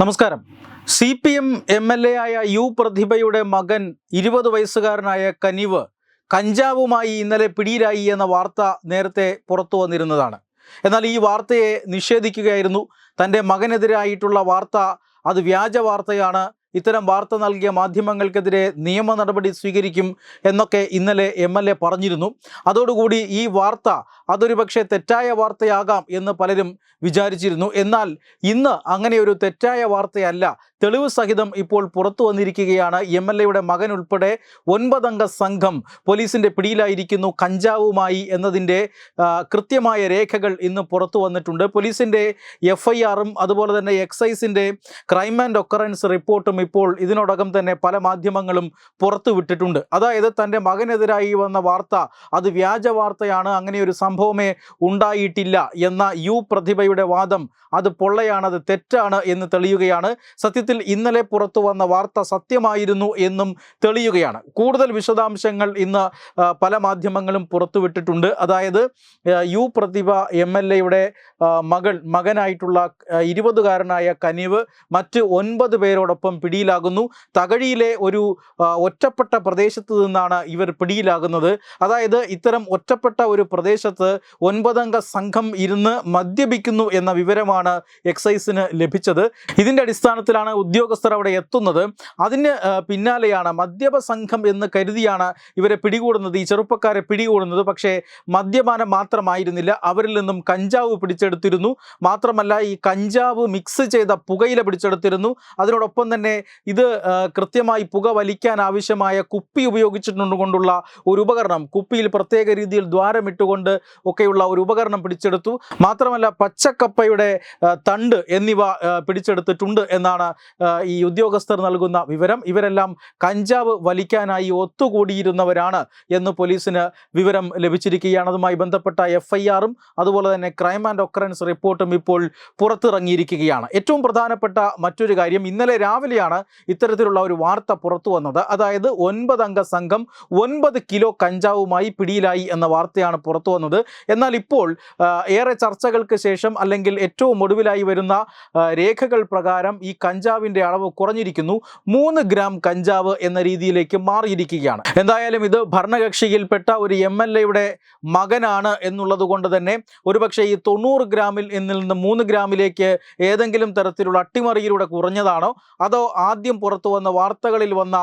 നമസ്കാരം. C P M M L A ആയ U പ്രതിഭയുടെ മകൻ ഇരുപത് വയസ്സുകാരനായ കനിവ് കഞ്ചാവുമായി ഇന്നലെ പിടിയിലായി എന്ന വാർത്ത നേരത്തെ പുറത്തു വന്നിരുന്നതാണ്. എന്നാൽ ഈ വാർത്തയെ നിഷേധിക്കുകയായിരുന്നു. തന്റെ മകനെതിരായിട്ടുള്ള വാർത്ത അത് വ്യാജ വാർത്തയാണ്. ഇത്തരം വാർത്ത നൽകിയ മാധ്യമങ്ങൾക്കെതിരെ നിയമ നടപടി സ്വീകരിക്കും എന്നൊക്കെ ഇന്നലെ എം എൽ എ പറഞ്ഞിരുന്നു. അതോടുകൂടി ഈ വാർത്ത അതൊരു പക്ഷേ തെറ്റായ വാർത്തയാകാം എന്ന് പലരും വിചാരിച്ചിരുന്നു. എന്നാൽ ഇന്ന് അങ്ങനെ ഒരു തെറ്റായ വാർത്തയല്ല തെളിവ് സഹിതം ഇപ്പോൾ പുറത്തു വന്നിരിക്കുകയാണ്. എം എൽ എയുടെ മകൻ ഉൾപ്പെടെ ഒൻപതംഗ സംഘം പോലീസിന്റെ പിടിയിലായിരിക്കുന്നു. കഞ്ചാവുമായി എന്നതിന്റെ കൃത്യമായ രേഖകൾ ഇന്ന് പുറത്തു വന്നിട്ടുണ്ട്. പോലീസിന്റെ എഫ് ഐ ആറും അതുപോലെ തന്നെ എക്സൈസിന്റെ ക്രൈം ആൻഡ് ഒക്കറൻസ് റിപ്പോർട്ടും ഇപ്പോൾ ഇതിനോടകം തന്നെ പല മാധ്യമങ്ങളും പുറത്തു വിട്ടിട്ടുണ്ട്. അതായത് തന്റെ മകനെതിരായി വന്ന വാർത്ത അത് വ്യാജ വാർത്തയാണ് അങ്ങനെ ഒരു സംഭവമേ ഉണ്ടായിട്ടില്ല എന്ന യു പ്രതിഭയുടെ വാദം അത് പൊള്ളയാണ് അത് തെറ്റാണ് എന്ന് തെളിയുകയാണ്. സത്യത്തിൽ ഇന്നലെ പുറത്തു വന്ന വാർത്ത സത്യമായിരുന്നു എന്നും തെളിയുകയാണ്. കൂടുതൽ വിശദാംശങ്ങൾ ഇന്ന് പല മാധ്യമങ്ങളും പുറത്തുവിട്ടിട്ടുണ്ട് അതായത് യു പ്രതിഭ എം എൽ എയുടെ മകൾ മകനായിട്ടുള്ള ഇരുപതുകാരനായ കനിവ് മറ്റ് ഒൻപത് പേരോടൊപ്പം പിടിയിലാകുന്നു. തകഴിയിലെ ഒരു ഒറ്റപ്പെട്ട പ്രദേശത്ത് നിന്നാണ് ഇവർ പിടിയിലാകുന്നത്. അതായത് ഇത്തരം ഒറ്റപ്പെട്ട ഒരു പ്രദേശത്ത് ഒൻപതംഗ സംഘം ഇരുന്ന് മദ്യപിക്കുന്നു എന്ന വിവരമാണ് എക്സൈസിന് ലഭിച്ചത്. ഇതിന്റെ അടിസ്ഥാനത്തിലാണ് ഉദ്യോഗസ്ഥർ അവിടെ എത്തുന്നത് അതിന് പിന്നാലെയാണ് മദ്യപ സംഘം എന്ന് കരുതിയാണ് ഇവരെ പിടികൂടുന്നത്. ഈ ചെറുപ്പക്കാരെ പിടികൂടുന്നത്. പക്ഷേ മദ്യപാനം മാത്രമായിരുന്നില്ല. അവരിൽ നിന്നും കഞ്ചാവ് പിടിച്ചെടുത്തിരുന്നു. മാത്രമല്ല ഈ കഞ്ചാവ് മിക്സ് ചെയ്ത പുകയില പിടിച്ചെടുത്തിരുന്നു. അതിനോടൊപ്പം തന്നെ ഇത് കൃത്യമായി പുക വലിക്കാൻ ആവശ്യമായ കുപ്പി ഉപയോഗിച്ചിട്ടുകൊണ്ടുള്ള ഒരു ഉപകരണം. കുപ്പിയിൽ പ്രത്യേക രീതിയിൽ ദ്വാരമിട്ടുകൊണ്ട് ഒക്കെയുള്ള ഒരു ഉപകരണം പിടിച്ചെടുത്തു. മാത്രമല്ല പച്ചക്കപ്പയുടെ തണ്ട് എന്നിവ പിടിച്ചെടുത്തിട്ടുണ്ട് എന്നാണ് ഈ ഉദ്യോഗസ്ഥർ നൽകുന്ന വിവരം. ഇവരെല്ലാം കഞ്ചാവ് വലിക്കാനായി ഒത്തുകൂടിയിരുന്നവരാണ് എന്ന് പോലീസിന് വിവരം ലഭിച്ചിരിക്കുകയാണ്. അതുമായി ബന്ധപ്പെട്ട എഫ് ഐ ആറും അതുപോലെ തന്നെ ക്രൈം ആൻഡ് ഒക്കറൻസ് റിപ്പോർട്ടും ഇപ്പോൾ പുറത്തിറങ്ങിയിരിക്കുകയാണ്. ഏറ്റവും പ്രധാനപ്പെട്ട മറ്റൊരു കാര്യം ഇന്നലെ രാവിലെയാണ് ഇത്തരത്തിലുള്ള ഒരു വാർത്ത പുറത്തു വന്നത്. അതായത് ഒൻപതംഗ സംഘം ഒൻപത് കിലോ കഞ്ചാവുമായി പിടിയിലായി എന്ന വാർത്തയാണ് പുറത്തു വന്നത്. എന്നാൽ ഇപ്പോൾ ഏറെ ചർച്ചകൾക്ക് ശേഷം അല്ലെങ്കിൽ ഏറ്റവും ഒടുവിലായി വരുന്ന രേഖകൾ പ്രകാരം ഈ കഞ്ചാവിന്റെ അളവ് കുറഞ്ഞിരിക്കുന്നു. മൂന്ന് ഗ്രാം കഞ്ചാവ് എന്ന രീതിയിലേക്ക് മാറിയിരിക്കുകയാണ്. എന്തായാലും ഇത് ഭരണകക്ഷിയിൽപ്പെട്ട ഒരു എം എൽ എയുടെ മകനാണ് എന്നുള്ളത് കൊണ്ട് തന്നെ ഒരുപക്ഷെ ഈ തൊണ്ണൂറ് ഗ്രാമിൽ എന്നിൽ നിന്ന് മൂന്ന് ഗ്രാമിലേക്ക് ഏതെങ്കിലും തരത്തിലുള്ള അട്ടിമറിയിലൂടെ കുറഞ്ഞതാണോ? അതോ ആദ്യം പുറത്തു വന്ന വാർത്തകളിൽ വന്ന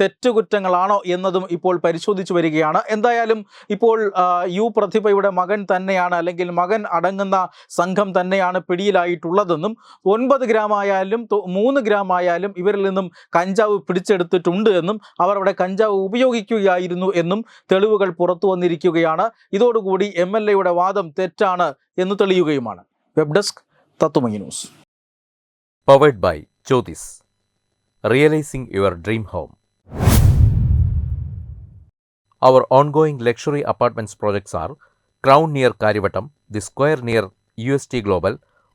തെറ്റുകുറ്റങ്ങളാണോ എന്നതും ഇപ്പോൾ പരിശോധിച്ചു വരികയാണ്. എന്തായാലും ഇപ്പോൾ യു പ്രതിഭയുടെ മകൻ തന്നെയാണ് അല്ലെങ്കിൽ മകൻ അടങ്ങുന്ന സംഘം തന്നെയാണ് പിടിയിലായിട്ടുള്ളതെന്നും ഒൻപത് ഗ്രാം ആയാലും തൊ- മൂന്ന് ഗ്രാം ആയാലും ഇവരിൽ നിന്നും കഞ്ചാവ് പിടിച്ചെടുത്തിട്ടുണ്ട് എന്നും അവർ അവിടെ കഞ്ചാവ് ഉപയോഗിക്കുകയായിരുന്നു എന്നും തെളിവുകൾ പുറത്തു വന്നിരിക്കുകയാണ്. ഇതോടുകൂടി എം എൽ എയുടെ വാദം തെറ്റാണ് എന്ന് തെളിയുകയുമാണ്. Web desk Tatwamayi news. Powered by Jyothis realising your dream home our ongoing luxury apartments projects are crown near Kariavattom the square near U S T Crown